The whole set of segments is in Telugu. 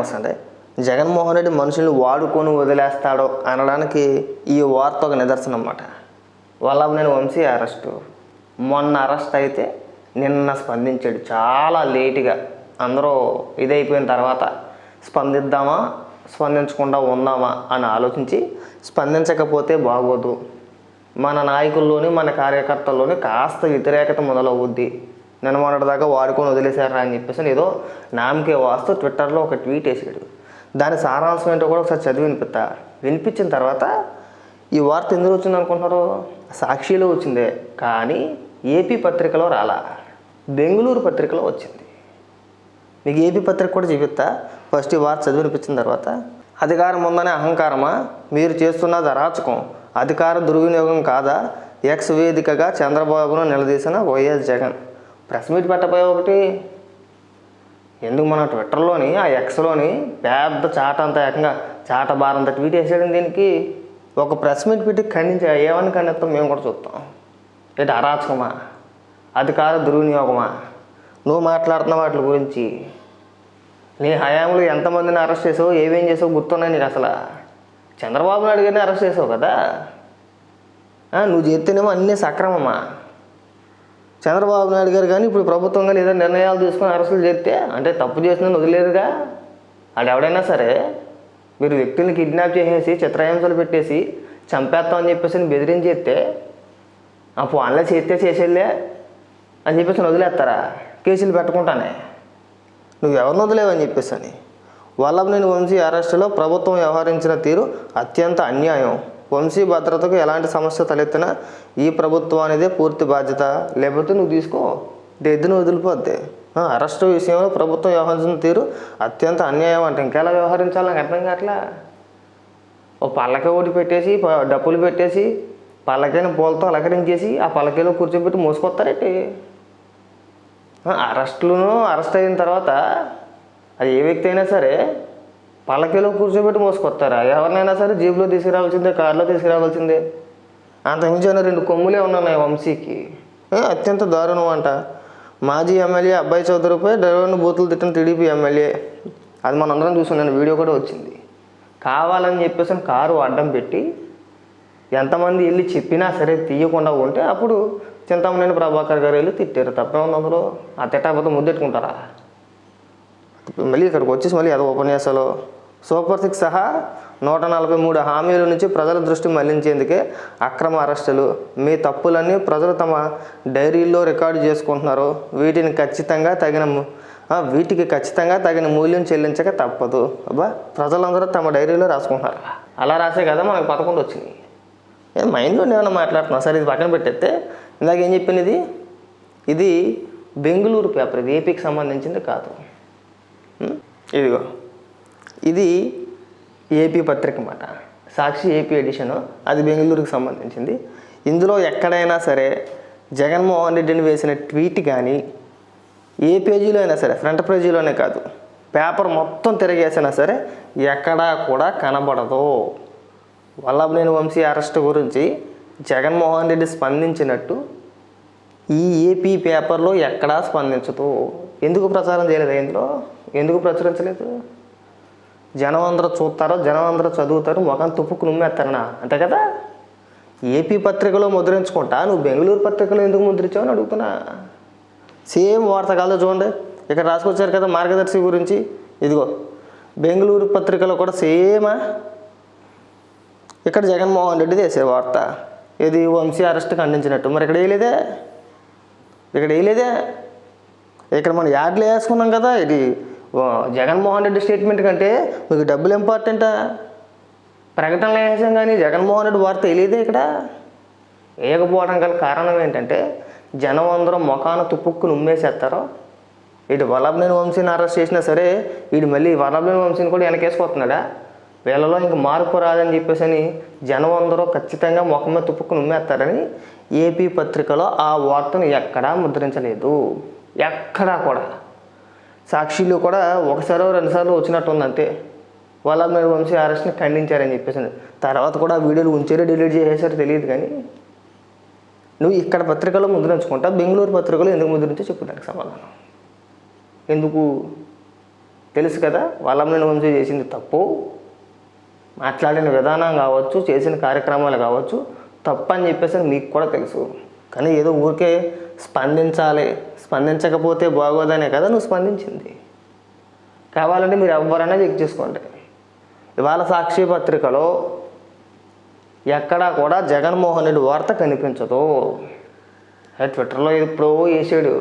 ఫేమస్ అండి జగన్మోహన్ రెడ్డి మనుషుల్ని వాడుకొని వదిలేస్తాడో అనడానికి ఈ వార్త ఒక నిదర్శనం అన్నమాట. వల్లభనేని వంశీ అరెస్టు. మొన్న అరెస్ట్ అయితే నిన్న స్పందించాడు. చాలా లేటుగా. అందరూ ఇదైపోయిన తర్వాత స్పందిద్దామా స్పందించకుండా ఉందామా అని ఆలోచించి స్పందించకపోతే బాగోదు. మన నాయకుల్లోని మన కార్యకర్తల్లోని కాస్త వ్యతిరేకత మొదలవుద్ది. నిన్న మొన్నటిదాకా వాడుకొని వదిలేశారా అని చెప్పేసి ఏదో నామకే వాస్తు ట్విట్టర్లో ఒక ట్వీట్ వేసాడు. దాని సారాంశం ఏంటో కూడా ఒకసారి చదివి వినిపిస్తా. వినిపించిన తర్వాత ఈ వార్త ఎందుకు వచ్చింది అనుకుంటున్నారు? సాక్షిలో వచ్చిందే. కానీ ఏపీ పత్రికలో రాలా. బెంగళూరు పత్రికలో వచ్చింది. మీకు ఏపీ పత్రిక కూడా చూపిస్తా. ఫస్ట్ ఈ వార్త చదివి వినిపించిన తర్వాత. అధికారం ఉందనే అహంకారమా? మీరు చేస్తున్నది అరాచకం. అధికార దుర్వినియోగం కాదా? ఎక్స్ వేదికగా చంద్రబాబును నిలదీసిన వైఎస్ జగన్. ప్రెస్ మీట్ పెట్టబోయే ఒకటి. ఎందుకు మన ట్విట్టర్లోని ఆ ఎక్స్లోని పెద్ద చాట అంత ఏకంగా చాట బారంత ట్వీట్ వేసేయడం దీనికి ఒక ప్రెస్ మీట్ పెట్టి ఖండించి ఏమని ఖండిస్తాం మేము కూడా చూస్తాం. ఏంటి అరాచకమా? అధికార దుర్వినియోగమా? నువ్వు మాట్లాడుతున్న వాటి గురించి. నీ హయాంలో ఎంతమందిని అరెస్ట్ చేసావు ఏమేం చేసావు గుర్తున్నాయి నీకు అసలు? చంద్రబాబు నాయుడు గారిని అరెస్ట్ చేసావు కదా? నువ్వు చేస్తేనేమో అన్నీ సక్రమమా? చంద్రబాబు నాయుడు గారు కానీ ఇప్పుడు ప్రభుత్వం కానీ ఏదైనా నిర్ణయాలు తీసుకుని అరెస్టులు చేస్తే అంటే తప్పు చేసినా వదిలేరుగా? అది ఎవడైనా సరే మీరు వ్యక్తుల్ని కిడ్నాప్ చేసేసి చిత్రహింసలు పెట్టేసి చంపేస్తామని చెప్పేసి బెదిరించేస్తే ఆ ఫోన్లో చేస్తే చేసేళ్ళే అని చెప్పేసి వదిలేస్తారా? కేసులు పెట్టకుండానే. నువ్వెవరిని వదిలేవని చెప్పేసి అని. వల్లభనేని వంశీ అరెస్టులో ప్రభుత్వం వ్యవహరించిన తీరు అత్యంత అన్యాయం. వంశీ భద్రతకు ఎలాంటి సమస్య తలెత్తినా ఈ ప్రభుత్వం అనేది పూర్తి బాధ్యత. లేకపోతే నువ్వు తీసుకో. డెద్దును వదిలిపోద్ది. అరెస్టు విషయంలో ప్రభుత్వం వ్యవహరించిన తీరు అత్యంత అన్యాయం అంటే. ఇంకెలా వ్యవహరించాలి? నాకు అర్థం కావట్లా? ఓ పల్లకి ఒకటి పెట్టేసి డప్పులు పెట్టేసి పల్లకైన పూలతో అలంకరించేసి ఆ పల్లకీలో కూర్చోబెట్టి మోసుకొస్తారేంటి? అరెస్టులను అరెస్ట్ అయిన తర్వాత అది ఏ వ్యక్తి అయినా సరే పల్లకీలో కూర్చోబెట్టి మోసుకొస్తారా? ఎవరినైనా సరే జీబులో తీసుకురావాల్సిందే కారులో తీసుకురావాల్సిందే. అంతకుమించిన రెండు కొమ్ములే ఉన్నాయి వంశీకి. అత్యంత దారుణం అంట. మాజీ ఎమ్మెల్యే అబ్బాయి చౌదరిపై డ్రైవర్ను బూతులు తిట్టిన టీడీపీ ఎమ్మెల్యే. అది మనందరం చూసుకున్నాను వీడియో కూడా వచ్చింది. కావాలని చెప్పేసి కారు అడ్డం పెట్టి ఎంతమంది వెళ్ళి చెప్పినా సరే తీయకుండా ఉంటే అప్పుడు చింతమనేని ప్రభాకర్ గారు వెళ్ళి తిట్టారు తప్పే ఉంది అందులో. ఆ తిట్టకపోతే ముద్దెట్టుకుంటారా? మళ్ళీ ఇక్కడికి వచ్చేసి మళ్ళీ అదో ఉపన్యాసాలు. సూపర్ సిక్స్ సహా నూట నలభై మూడు హామీల నుంచి ప్రజల దృష్టి మళ్ళించేందుకే అక్రమ అరెస్టులు. మీ తప్పులన్నీ ప్రజలు తమ డైరీల్లో రికార్డు చేసుకుంటున్నారు. వీటిని ఖచ్చితంగా తగిన వీటికి ఖచ్చితంగా తగిన మూల్యం చెల్లించక తప్పదు. అబ్బా ప్రజలందరూ తమ డైరీలో రాసుకుంటున్నారు. అలా రాసే కదా మనకు పదకొండు వచ్చింది మైండ్లో ఏమైనా మాట్లాడుతున్నా? సరే ఇది పక్కన పెట్టేస్తే ఇందాక ఏం చెప్పింది ఇది? ఇది బెంగళూరు పేపర్ ఇది ఏపీకి సంబంధించింది కాదు. ఇదిగో. ఇది ఏపీ పత్రిక అన్నమాట. సాక్షి ఏపీ ఎడిషన్ అది బెంగళూరుకు సంబంధించింది. ఇందులో ఎక్కడైనా సరే జగన్మోహన్ రెడ్డిని వేసిన ట్వీట్ కానీ ఏ పేజీలో అయినా సరే ఫ్రంట్ పేజీలోనే కాదు పేపర్ మొత్తం తిరిగేసినా సరే ఎక్కడా కూడా కనబడదు. వల్లభనేని వంశీ అరెస్ట్ గురించి జగన్మోహన్ రెడ్డి స్పందించినట్టు ఈ ఏపీ పేపర్లో ఎక్కడా స్పందించదు. ఎందుకు ప్రచారం చేయలేదు ఇందులో? ఎందుకు ప్రచురించలేదు? జనం అందరూ చూస్తారో జనం అందరూ చదువుతారు మొఖం తుప్పుకు నుమ్మేస్తారనా? అంతే కదా? ఏపీ పత్రికలో ముద్రించుకుంటా నువ్వు బెంగళూరు పత్రికలో ఎందుకు ముద్రించావు అని అడుగుతున్నా. సేమ్ వార్త కాదు చూడండి. ఇక్కడ రాసుకొచ్చారు కదా మార్గదర్శి గురించి. ఇదిగో బెంగళూరు పత్రికలో కూడా సేమా. ఇక్కడ జగన్మోహన్ రెడ్డి చేసే వార్త. ఇది వంశీ అరెస్ట్ ఖండించినట్టు. మరి ఇక్కడ వేయలేదే? ఇక్కడ వేయలేదే? ఇక్కడ మనం యాడ్లు వేసుకున్నాం కదా ఇది జగన్మోహన్ రెడ్డి స్టేట్మెంట్ కంటే మీకు డబ్బులు ఇంపార్టెంటా? ప్రకటనలు వేసాం కానీ జగన్మోహన్ రెడ్డి వార్త తెలియదే ఇక్కడ. వేయకపోవడం గల కారణం ఏంటంటే జనం అందరూ ముఖాన తుప్పుక్కుని ఉమ్మేసేస్తారో ఇటు వల్లభనేని వంశీని అరెస్ట్ చేసినా సరే వీడు మళ్ళీ వల్లభనేని వంశీని కూడా వెనకేసుకొస్తున్నాడా? వీళ్ళలో ఇంక మార్పు రాదని చెప్పేసి అని జనం అందరూ ఖచ్చితంగా మొఖం మీద తుప్పుక్కుని ఉమ్మేస్తారని ఏపీ పత్రికలో ఆ వార్తను ఎక్కడా ముద్రించలేదు. ఎక్కడా కూడా. సాక్షిలో కూడా ఒకసారో రెండుసార్లు వచ్చినట్టు ఉంది అంతే వల్లభనేని వంశీ అరెస్ట్ని ఖండించారని చెప్పేసి తర్వాత కూడా వీడియోలు ఉంచారో డిలీట్ చేసేసారో తెలియదు కానీ నువ్వు ఇక్కడ పత్రికలో ముద్రించుకుంటా బెంగళూరు పత్రికలో ఎందుకు ముద్రించో చెప్పు దానికి సమాధానం. ఎందుకు? తెలుసు కదా వల్లభనేని వంశీ చేసింది తప్పు. మాట్లాడిన విధానం కావచ్చు చేసిన కార్యక్రమాలు కావచ్చు తప్పు అని చెప్పేసి మీకు కూడా తెలుసు. కానీ ఏదో ఊరికే స్పందించాలి. స్పందించకపోతే బాగోదనే కదా నువ్వు స్పందించింది. కావాలంటే మీరు ఎవరైనా చెక్ చేసుకోండి. ఇవాళ సాక్షి పత్రికలో ఎక్కడా కూడా జగన్మోహన్ రెడ్డి వార్త కనిపించదు. అది ట్విట్టర్లో ఎప్పుడో వేసాడు.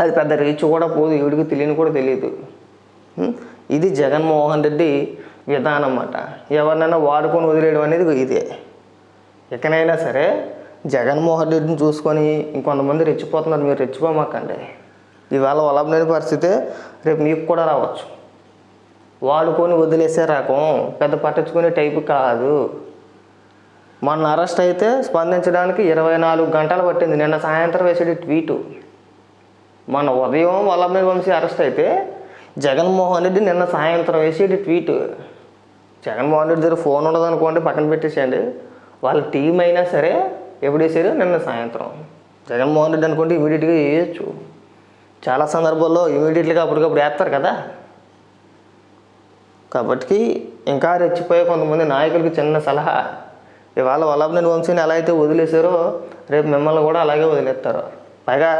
అది పెద్ద రీచ్ కూడా పోదు ఎవడికి తెలియని కూడా తెలియదు. ఇది జగన్మోహన్ రెడ్డి విధానం అన్నమాట. ఎవరినైనా వాడుకొని వదిలేయడం అనేది ఇదే. ఎక్కడైనా సరే జగన్మోహన్ రెడ్డిని చూసుకొని ఇంకొంతమంది రెచ్చిపోతున్నారు. మీరు రెచ్చిపోమాకండి. ఇవాళ వలభలేని పరిస్థితే రేపు మీకు కూడా రావచ్చు. వాడుకొని వదిలేసే రకం. పెద్ద పట్టించుకునే టైపు కాదు. మొన్న అరెస్ట్ అయితే స్పందించడానికి ఇరవై నాలుగు గంటలు పట్టింది. నిన్న సాయంత్రం వేసేది ట్వీటు. మన ఉదయం వల్లభనేని వంశీ అరెస్ట్ అయితే జగన్మోహన్ రెడ్డి నిన్న సాయంత్రం వేసేది ట్వీట్. జగన్మోహన్ రెడ్డి దగ్గర ఫోన్ ఉండదు అనుకోండి పక్కన పెట్టేసేయండి. వాళ్ళ టీం అయినా సరే ఎప్పుడు వేసారు నిన్న సాయంత్రం. జగన్మోహన్ రెడ్డి అనుకుంటే ఇమీడియట్గా వేయచ్చు చాలా సందర్భాల్లో ఇమీడియట్గా అప్పటికప్పుడు వేస్తారు కదా. కాబట్టి ఇంకా రెచ్చిపోయే కొంతమంది నాయకులకి చిన్న సలహా. ఇవాళ వల్లభనేని వంశీని ఎలా అయితే వదిలేశారో రేపు మిమ్మల్ని కూడా అలాగే వదిలేస్తారు. పైగా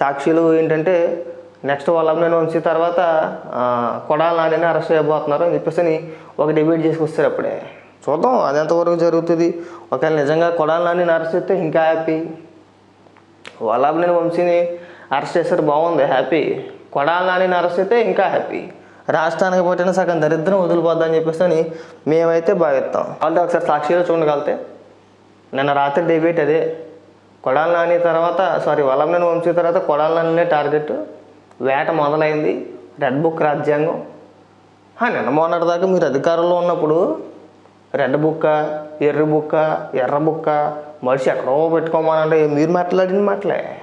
సాక్షులు ఏంటంటే నెక్స్ట్ వల్లభనేని వంశీ తర్వాత కొడాల నానిని అరెస్ట్ చేయబోతున్నారు అని చెప్పేసి ఒక డిబేట్ చేసుకొస్తారు అప్పుడే. చూద్దాం అది ఎంతవరకు జరుగుతుంది. ఒకవేళ నిజంగా కొడాల అరెస్ట్ చేస్తే ఇంకా హ్యాపీ వల్లభనేని వంశీని అరెస్ట్ చేస్తారు బాగుంది హ్యాపీ కొడాల అరెస్ట్ చేస్తే ఇంకా హ్యాపీ రాష్ట్రానికి పట్టిన సగం దరిద్రం వదిలిపోద్దని చెప్పేసి అని మేమైతే భావిస్తాం. వాళ్ళతో ఒకసారి సాక్షిలో చూడగలితే నిన్న రాత్రి డిబేట్ అదే. కొడాల నాని తర్వాత సారీ వల్లభనేని వంశీ తర్వాత కొడాల నానినే టార్గెట్ వేట మొదలైంది. రెడ్ బుక్ రాజ్యాంగం. నిన్న మొన్నటిదాకా మీరు అధికారంలో ఉన్నప్పుడు రెడ్ బుక్క ఎర్ర బుక్క ఎర్ర బుక్క. మనిషి ఎక్కడో పెట్టుకోమనంటే మీరు మాట్లాడిన మాటలే.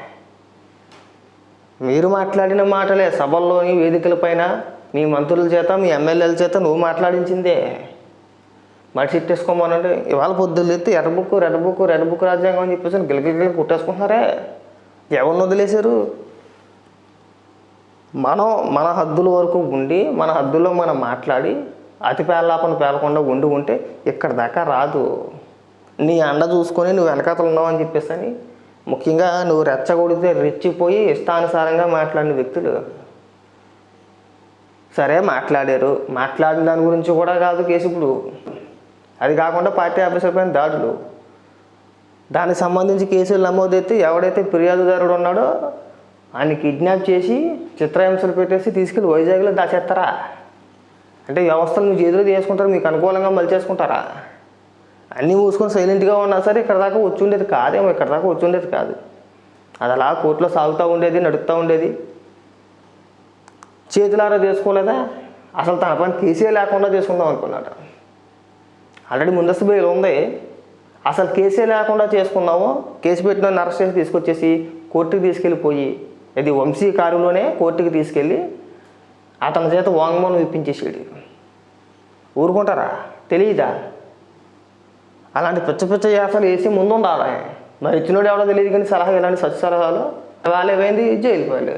మీరు మాట్లాడిన మాటలే. సభల్లోని వేదికలపైన మీ మంత్రుల చేత మీ ఎమ్మెల్యేల చేత నువ్వు మాట్లాడించిందే. మనిషి ఇట్టేసుకోమానంటే ఇవాళ పొద్దున్న ఎత్తి ఎర్ర book red book red book రాజ్యాంగం అని చెప్పేసి గిలగిలి కుట్టేసుకుంటున్నారే. ఎవరిని వదిలేశారు? మనం మన హద్దుల వరకు ఉండి మన హద్దుల్లో మనం మాట్లాడి అతి పేలాపను పేలకుండా ఉండి ఉంటే ఇక్కడ దాకా రాదు. నీ అండ చూసుకొని నువ్వు వెనకాతలు ఉన్నావు అని చెప్పేసి అని ముఖ్యంగా నువ్వు రెచ్చగొడితే రెచ్చిపోయి ఇష్టానుసారంగా మాట్లాడిన వ్యక్తులు. సరే మాట్లాడారు. మాట్లాడిన దాని గురించి కూడా కాదు కేసు ఇప్పుడు. అది కాకుండా పార్టీ ఆఫీసర్ పైన దాడులు. దానికి సంబంధించి కేసులు నమోదైతే ఎవడైతే ఫిర్యాదుదారుడు ఉన్నాడో ఆయన కిడ్నాప్ చేసి చిత్రహింసలు పెట్టేసి తీసుకెళ్ళి వైజాగ్లో దాచేస్తారా? అంటే వ్యవస్థలు మీ చేతిలో తీసుకుంటారు మీకు అనుకూలంగా మలిచేసుకుంటారా అన్నీ మూసుకొని సైలెంట్గా ఉన్నా సరే ఇక్కడ దాకా వచ్చి ఉండేది కాదేమో ఇక్కడ దాకా వచ్చి ఉండేది కాదు. అది అలా కోర్టులో సాగుతూ ఉండేది నడుస్తూ ఉండేది. చేతులారా చేసుకోలేదా? అసలు తన పని కేసే లేకుండా చేసుకుందాం అనుకున్నాడు. ఆల్రెడీ ముందస్తు బెయిల్ ఉంది. అసలు కేసే లేకుండా చేసుకున్నాము కేసు పెట్టిన అరెస్ట్ చేసి తీసుకొచ్చేసి కోర్టుకి తీసుకెళ్ళిపోయి ఇది వంశీ కారులోనే కోర్టుకి తీసుకెళ్ళి అతని చేత వాంగ్మూలం ఇప్పించేసాడు ఊరుకుంటారా? తెలియదా అలాంటి పిచ్చ పిచ్చ యాసలు వేసి ముందు ఉండాలి మరి ఇచ్చినోడు ఎవడో తెలియదు కానీ సలహా ఇలాంటి సత్య సలహాలు. వాళ్ళు ఏమైంది జైలు పోయాలి